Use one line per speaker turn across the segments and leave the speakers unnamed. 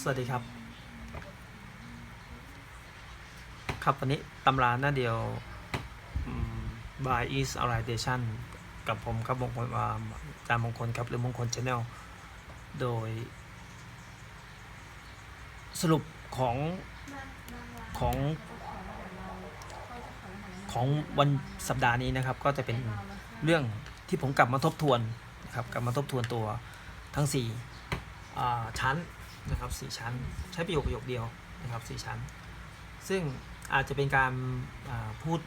สวัสดีครับ ครับวันนี้ตำราหน้าเดียว by is orientation กับผมครับมงคลอาอาจารย์มงคลครับ หรือมงคล channel โดย สรุปของของของวันสัปดาห์นี้นะครับ ก็จะเป็นเรื่องที่ผมกลับมาทบทวนนะครับกลับมาทบทวนตัวทั้ง4อ่ชั้น นะครับสี่ชั้น ใช้ประโยคประโยคเดียวนะครับสี่ชั้น ซึ่งอาจจะเป็นการาพูด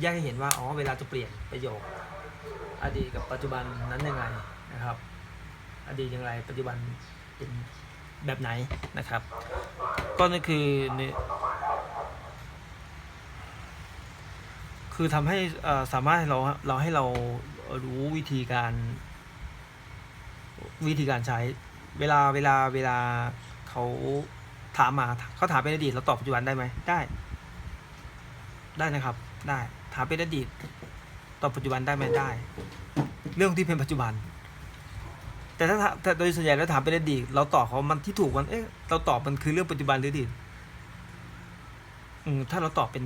แยกให้เห็นว่าอ๋อเวลาจะเปลี่ยนประโยค อดีตกับปัจจุบันนั้นยังไงนะครับ อดีตอย่างไรปัจจุบันเป็นแบบไหนนะครับ ก็นั่นคือเนี่ยคือทำให้สามารถให้เราเราให้เรารู้วิธีการ วิธีการใช้ เวลาเวลาเวลาเขาถามมาเขาถามเป็นอดีตเราตอบปัจจุบันได้ไหมได้ ได้นะครับ ได้ถามเป็นอดีตตอบปัจจุบันได้ไหมได้ เรื่องที่เป็นปัจจุบัน แต่ถ้าแต่โดยส่วนใหญ่แล้วถามเป็นอดีตเราตอบเขามันที่ถูกมันเอ๊ะเราตอบมันคือเรื่องปัจจุบันหรืออดีตถ้าเราตอบเป็น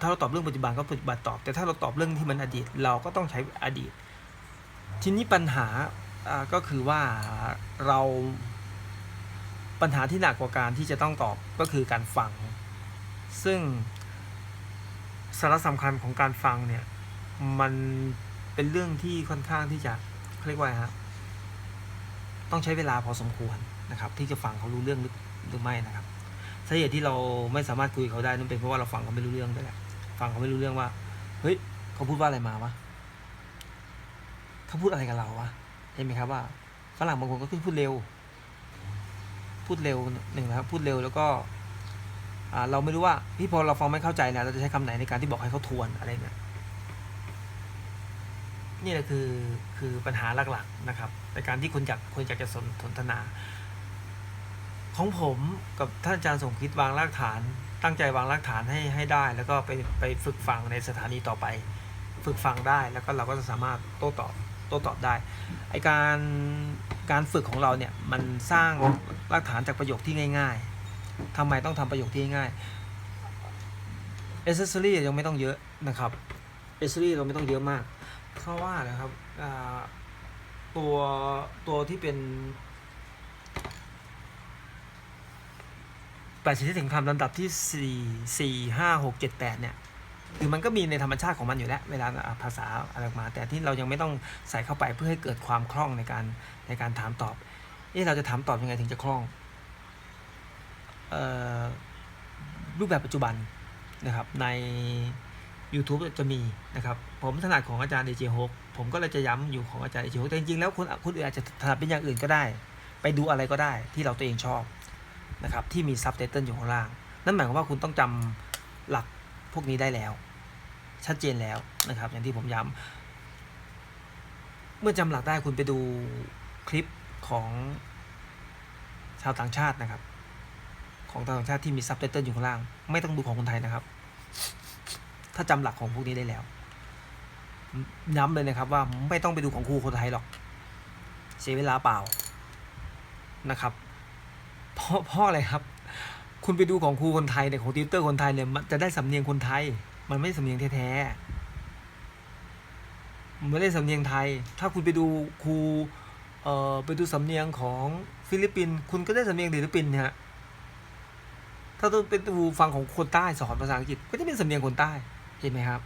ถ้าเราตอบเรื่องปัจจุบันก็ปัจจุบันตอบ แต่ถ้าเราตอบเรื่องที่มันอดีต เราก็ต้องใช้อดีต ทีนี้ปัญหา ก็คือว่าเราปัญหาที่หนักกว่าการที่จะต้องตอบก็คือการฟัง ซึ่งสาระสำคัญของการฟังเนี่ย มันเป็นเรื่องที่ค่อนข้างที่จะเรียกว่าฮะต้องใช้เวลาพอสมควรนะครับ ที่จะฟังเขารู้เรื่องหรือไม่นะครับสาเหตุที่เราไม่สามารถคุยกับเขาได้นั่นเป็นเพราะว่าเราฟังเขาไม่รู้เรื่องด้วยแหละฟังเขาไม่รู้เรื่องว่า เฮ้ยเขาพูดว่าอะไรมาวะเขาพูดอะไรกับเราวะ เห็นไหมครับว่าฝรั่งบางคนก็ขึ้นพูดเร็ว พูดเร็วหนึ่งนะครับ พูดเร็วแล้วก็เราไม่รู้ว่าพี่พอเราฟังไม่เข้าใจนี่ยเราจะใช้คำไหนในการที่บอกให้เขาทวนอะไรเนี่ยนี่แหละคือคือปัญหาหลักๆนะครับในการที่คุณอยากคุณอยากจะสนสนทนา ของผมกับท่านอาจารย์สมคิดวางรากฐาน ตั้งใจวางรากฐานให้ให้ได้ แล้วก็ไปไปฝึกฟังในสถานีต่อไป ฝึกฟังได้แล้วก็เราก็จะสามารถโต้ตอบ โต้ตอบได้ไอการการฝึกของเราเนี่ยมันสร้างรากฐานจากประโยคที่ง่าย ๆทำไมต้องทำประโยคที่ง่าย accessory ยังไม่ต้องเยอะนะครับ accessory เราไม่ต้องเยอะมาก เพราะว่านะครับตัวตัวที่เป็นแปดสิทธิถึงคำลำดับที่สี่สี่ห้าหกเจ็ดแปดเนี่ย คือมันก็มีในธรรมชาติของมันอยู่แล้ว เวลาภาษาอะไรออกมา แต่ที่เรายังไม่ต้องใส่เข้าไปเพื่อให้เกิดความคล่องในการในการถามตอบเอ๊ะเราจะถามตอบยังไงถึงจะคล่องออรูปแบบปัจจุบันนะครับใน YouTube จะมีนะครับ ผมถนัดของอาจารย์เอเจฮกผมก็เลยจะย้ำอยู่ของอาจารย์เอเจฮกแต่จริงๆแล้วคนคนอื่นอาจจะถนัดเป็นอย่างอื่นก็ได้ ไปดูอะไรก็ได้ที่เราตัวเองชอบนะครับที่มีซับไตเติลอยู่ข้างล่าง นั่นหมายความว่าคุณต้องจำหลัก พวกนี้ได้แล้ว ชัดเจนแล้วนะครับ อย่างที่ผมย้ำเมื่อจำหลักได้คุณไปดูคลิปของชาวต่างชาตินะครับ ของต่างชาติที่มีซับไตเติลอยู่ข้างล่าง ไม่ต้องดูของคนไทยนะครับ ถ้าจำหลักของพวกนี้ได้แล้วย้ำเลยนะครับว่าไม่ต้องไปดูของครูคนไทยหรอก เสียเวลาเปล่านะครับ เพราะเพราะอะไรครับ คุณไปดูของครูคนไทยเนี่ยของติวเตอร์คนไทยเนี่ยมันจะได้สำเนียงคนไทย มันไม่สำเนียงแท้ๆมันไม่ได้สำเนียงไทย ถ้าคุณไปดูครูเอ่อไปดูสำเนียงของฟิลิปปินส์คุณก็ได้สำเนียงฟิลิปปินส์เนี่ยฮะถ้าต้องเป็นดูฟังของคนใต้สอนภาษาอังกฤษก็จะเป็นสำเนียงคนใต้เห็นไหมครับ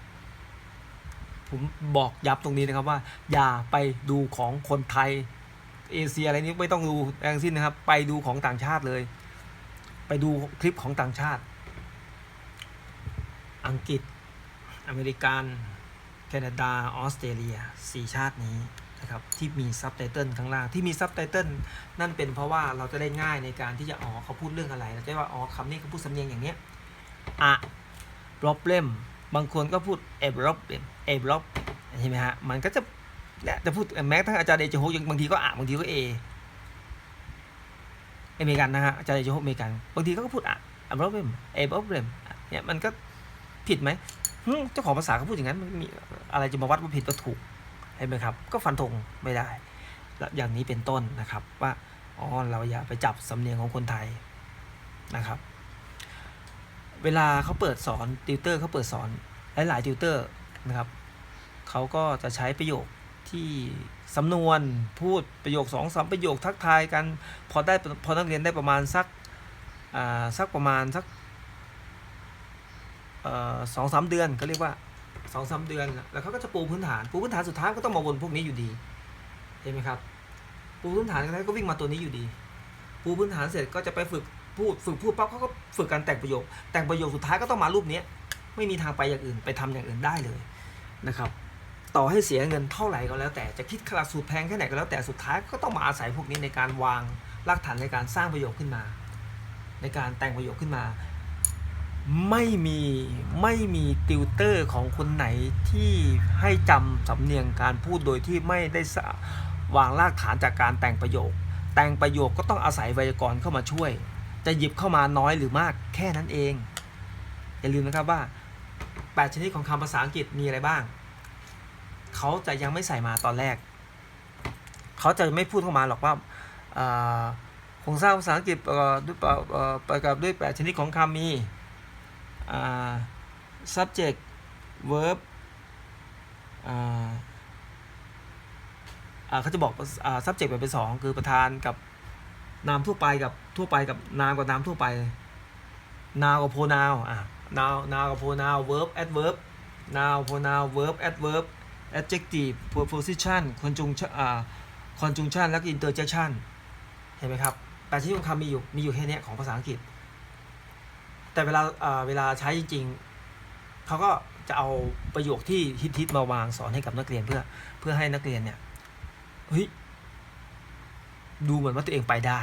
ผมบอกย้ำตรงนี้นะครับว่า อย่าไปดูของคนไทยเอเชียอะไรนี้ไม่ต้องดูทั้งสิ้นนะครับ ไปดูของต่างชาติเลย ไปดูคลิปของต่างชาติ อังกฤษ อเมริกันแคนาดา ออสเตรเลียสี่ชาตินี้นะครับที่มีซับไตเติลข้างล่างที่มีซับไตเติลนั่นเป็นเพราะว่าเราจะได้ง่ายในการที่จะอ๋อเขาพูดเรื่องอะไรเราจะได้ว่าอ๋อคำนี้เขาพูดสำเนียงอย่างเนี้ยอะ problem บางคนก็พูด a problem a problem ใช่ไหมฮะมันก็จะเนี่ยจะพูดแม้กระทั่งอาจารย์เดชโฮยังบางทีก็อะบางทีก็ a อ อเมริกันนะฮะอาจารย์เดชโฮอเมริกันบางทีก็พูดอะ a problem a problem เนี่ยมันก็ผิดไหมหึเจ้าของภาษาเขาพูดอย่างนั้นมันมีอะไรจะมาวัดว่าผิดว่าถูกเห็นไหมครับ ก็ฟันธงไม่ได้และอย่างนี้เป็นต้นนะครับว่าอ๋อเราอย่าไปจับสำเนียงของคนไทยนะครับ เวลาเขาเปิดสอนติวเตอร์เขาเปิดสอนหลายๆติวเตอร์นะครับเขาก็จะใช้ประโยคที่ สำนวนพูดประโยคสองสามประโยคทักทายกันพอได้พอนักเรียนได้ประมาณสักอ่าสักประมาณสักสองสามเดือนก็เรียกว่าสองสามเดือน แล้วเขาก็จะปูพื้นฐานปูพื้นฐานสุดท้ายก็ต้องมาวนพวกนี้อยู่ดีเห็นไหมครับปูพื้นฐานแล้วก็วิ่งมาตัวนี้อยู่ดี ปูพื้นฐานเสร็จก็จะไปฝึกพูดฝึกพูดปั๊บเขาก็ฝึกการแต่งประโยค แต่งประโยคสุดท้ายก็ต้องมารูปเนี้ยไม่มีทางไปอย่างอื่นไปทำอย่างอื่นได้เลยนะครับ ต่อให้เสียเงินเท่าไหร่ก็แล้วแต่จะคิดหลักสูตรแพงแค่ไหนก็แล้วแต่สุดท้ายก็ต้องมาอาศัยพวกนี้ในการวางรากฐานในการสร้างประโยคขึ้นมา ในการแต่งประโยคขึ้นมา ไม่มีไม่มีติวเตอร์ของคนไหนที่ให้จำสำเนียงการพูดโดยที่ไม่ได้สะวางรากฐานจากการแต่งประโยค แต่งประโยคก็ต้องอาศัยไวยากรณ์เข้ามาช่วย จะหยิบเข้ามาน้อยหรือมากแค่นั้นเอง อย่าลืมนะครับว่า 8 ชนิดของคำภาษาอังกฤษมีอะไรบ้าง เขาจะยังไม่ใส่มาตอนแรก เขาจะไม่พูดเข้ามาหรอกว่าอ่าโครงสร้างภาษาอังกฤษประกอบด้วยเอ่อประกอบด้วย8ชนิดของคำมีอ่า subject verb อ่าอ่าเขาจะบอกอ่า subject แบ่งเป็นสองคือประธานกับนามทั่วไปกับทั่วไปกับนามกับนามทั่วไป noun กับ pronoun อะ noun noun กับ pronoun verb adverb noun pronoun verb adverb adjective preposition conjunction อ่า conjunction แล้วก็ interjection เห็นไหมครับแปดชนิดของคำมีอยู่มีอยู่แค่นี้ของภาษาอังกฤษ แต่เวลาอ่าเวลาใช้จริงๆเขาก็จะเอาประโยคที่ฮิตๆมาวางสอนให้กับนักเรียนเพื่อเพื่อให้นักเรียนเนี่ยเฮ้ยดูเหมือนว่าตัวเองไปได้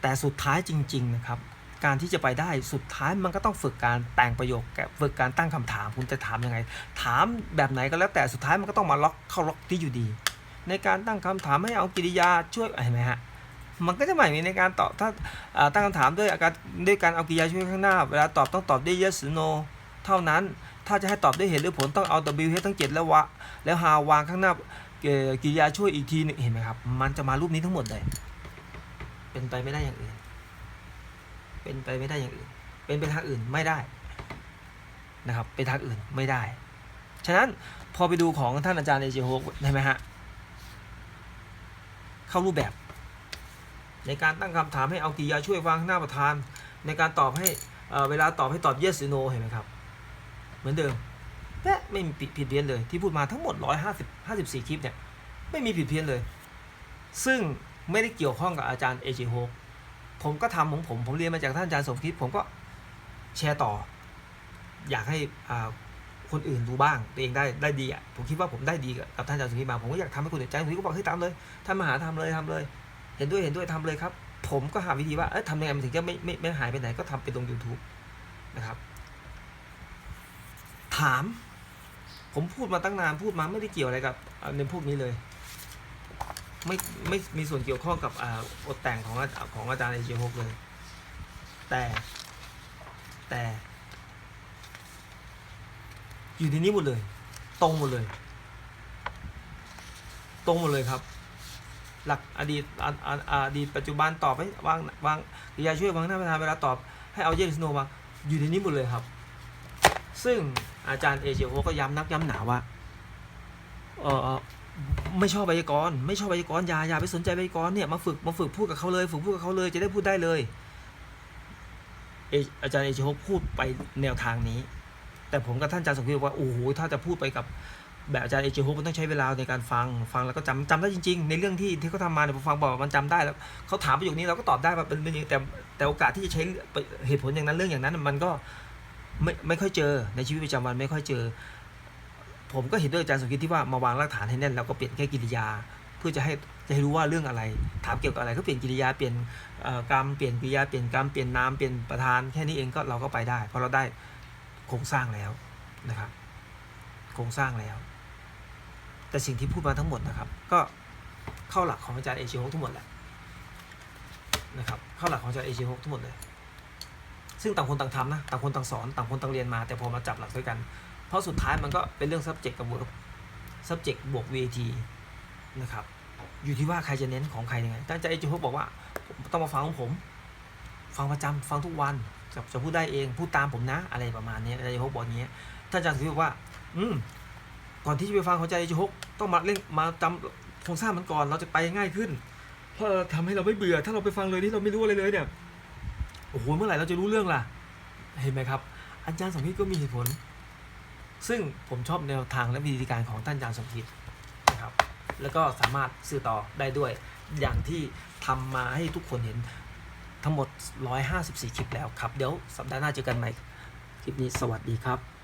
แต่สุดท้ายจริง ๆ นะครับ การที่จะไปได้สุดท้ายมันก็ต้องฝึกการแต่งประโยคกับฝึกการตั้งคำถามคุณจะถามยังไง ถามแบบไหนก็แล้วแต่สุดท้ายมันก็ต้องมาล็อกเข้าล็อกที่อยู่ดี ในการตั้งคำถามให้เอากิริยาช่วยเห็นไหมฮะมันก็จะหมายในการตอบถ้าตั้งคำถามด้วยอาการด้วยการเอากิริยาช่วยข้างหน้า เวลาตอบต้องตอบด้วย yes หรือ no เท่านั้นถ้าจะให้ตอบด้วยเหตุหรือผลต้องเอา w h ทั้ง 7 แล้ววะแล้ว how วางข้างหน้าเอ่อกริยาช่วยอีกทีหนึงเห็นไหมครับ มันจะมารูปนี้ทั้งหมดเลย เป็นไปไม่ได้อย่างอื่น เป็นไปไม่ได้อย่างอื่น เป็นไปทางอื่นไม่ได้นะครับเป็นทางอื่นไม่ได้ ฉะนั้นพอไปดูของท่านอาจารย์เอเจโฮกใช่ไหมฮะเข้ารูปแบบ ในการตั้งคำถามให้เอากิยาช่วยวางหน้าประธาน ในการตอบให้เเวลาตอบให้ตอบ yes หรือ no เห็นไหมครับ เหมือนเดิมและไม่มีผิดผิดเพี้ยนเลยที่พูดมาทั้งหมด 150 54 คลิปเนี่ยไม่มีผิดเพี้ยนเลย ซึ่งไม่ได้เกี่ยวข้องกับอาจารย์เอเจโฮก ผมก็ทำของผมผมเรียนมาจากท่านอาจารย์สมคิด ผมก็แชร์ต่อ อยากให้คนอื่นดูบ้างตัวเองได้ได้ดีอะผมคิดว่าผมได้ดีกับท่านอาจารย์สมคิดมาผมก็อยากทำให้คนอื่นอาจารย์สมคิดก็บอกให้ยทำเลยท่านมหาทำเลยทำเลย เห็นด้วยเห็นด้วยทำเลยครับ ผมก็หาวิธีว่าเอ๊ะทำยังไงมันถึงจะไม่ไม่ไม่หายไปไหนก็ทำไปลง YouTube นะครับ ถาม ผมพูดมาตั้งนานพูดมาไม่ได้เกี่ยวอะไรกับในพวกนี้เลย ไม่ไม่มีส่วนเกี่ยวข้องกับอ่าบทแต่งของอาของอาจารย์เอเจโฮกเลย แต่แต่ อยู่ในนี้หมดเลย ตรงหมดเลย ตรงหมดเลยครับ หลักอดีตอ่าอ่าอ่าอดีตปัจจุบันตอบให้วางวางกิยาช่วยวางหน้าประธานเวลาตอบให้เอาเยสโนมาอยู่ในนี้หมดเลยครับ ซึ่งอาจารย์เอเจโฮก็ย้ำนักย้ำหนาว่าเออ ไม่ชอบไวยากรณ์ไม่ชอบไวยากรณ์อย่าอย่าไปสนใจไวยากรณ์เนี่ยมาฝึกมาฝึกพูดกับเขาเลย ฝึกพูดกับเขาเลย จะได้พูดได้เลยเออาจารย์เอเจโฮพูดไปแนวทางนี้ แต่ผมกับท่านอาจารย์สมคิดบอกว่าโอ้โหถ้าจะพูดไปกับแบบอาจารย์เอเจโฮมันต้องใช้เวลาในการฟังฟังแล้วก็จำจำได้จริง ๆ ในเรื่องที่ที่เขาทำมาเนี่ยผมฟังบอกมันจำได้แล้วเขาถามประโยคนี้เราก็ตอบได้ว่าเป็นเป็นอย่างนี้แต่แต่โอกาสที่จะใช้เหตุผลอย่างนั้นเรื่องอย่างนั้นมันก็ไม่ไม่ค่อยเจอในชีวิตประจำวันไม่ค่อยเจอ ผมก็เห็นด้วยอาจารย์สมคิดที่ว่ามาวางรากฐานให้แน่นแล้วก็เปลี่ยนแค่กิริยา เพื่อจะให้จะให้รู้ว่าเรื่องอะไร ถามเกี่ยวกับอะไรก็เปลี่ยนกิริยาเปลี่ยนกรรมเปลี่ยนกิริยาเปลี่ยนกรรมเปลี่ยนนามเปลี่ยนประธานแค่นี้เองก็เราก็ไปได้ เพราะเราได้โครงสร้างแล้วนะครับ โครงสร้างแล้ว แต่สิ่งที่พูดมาทั้งหมดนะครับ ก็เข้าหลักของอาจารย์เอเชียฮกทั้งหมดแหละนะครับเข้าหลักของอาจารย์เอเชียฮกทั้งหมดเลยซึ่งต่างคนต่างทำนะต่างคนต่างสอนต่างคนต่างเรียนมา แต่พอมาจับหลักด้วยกัน เพราะสุดท้ายมันก็เป็นเรื่อง subject กับ verb subject บวก VAT นะครับ อยู่ที่ว่าใครจะเน้นของใครยังไงท่านอาจจิฮกบอกว่า ต้องมาฟังของผม ฟังประจำฟังทุกวัน จะจะพูดได้เอง พูดตามผมนะ อะไรประมาณนี้อาจารย์จิฮกบอกอย่างเงี้ยท่านอาจารย์ถือว่า อืม ก่อนที่จะไปฟังของอาจารย์จิฮกต้องมาเล่นมาจำโครงสร้างมันก่อน เราจะไปง่ายขึ้น เพราะทำให้เราไม่เบื่อ ถ้าเราไปฟังเลยที่เราไม่รู้อะไรเลยเนี่ย โอ้โห เมื่อไหร่เราจะรู้เรื่องล่ะ เห็นไหมครับ อาจารย์สมคิดก็มีเหตุผล ซึ่งผมชอบแนวทางและวิธีการของท่านอาจารย์สมคิดนะครับ แล้วก็สามารถสื่อต่อได้ด้วย อย่างที่ทำมาให้ทุกคนเห็นทั้งหมด 154 คลิปแล้วครับ เดี๋ยวสัปดาห์หน้าเจอกันใหม่ คลิปนี้สวัสดีครับ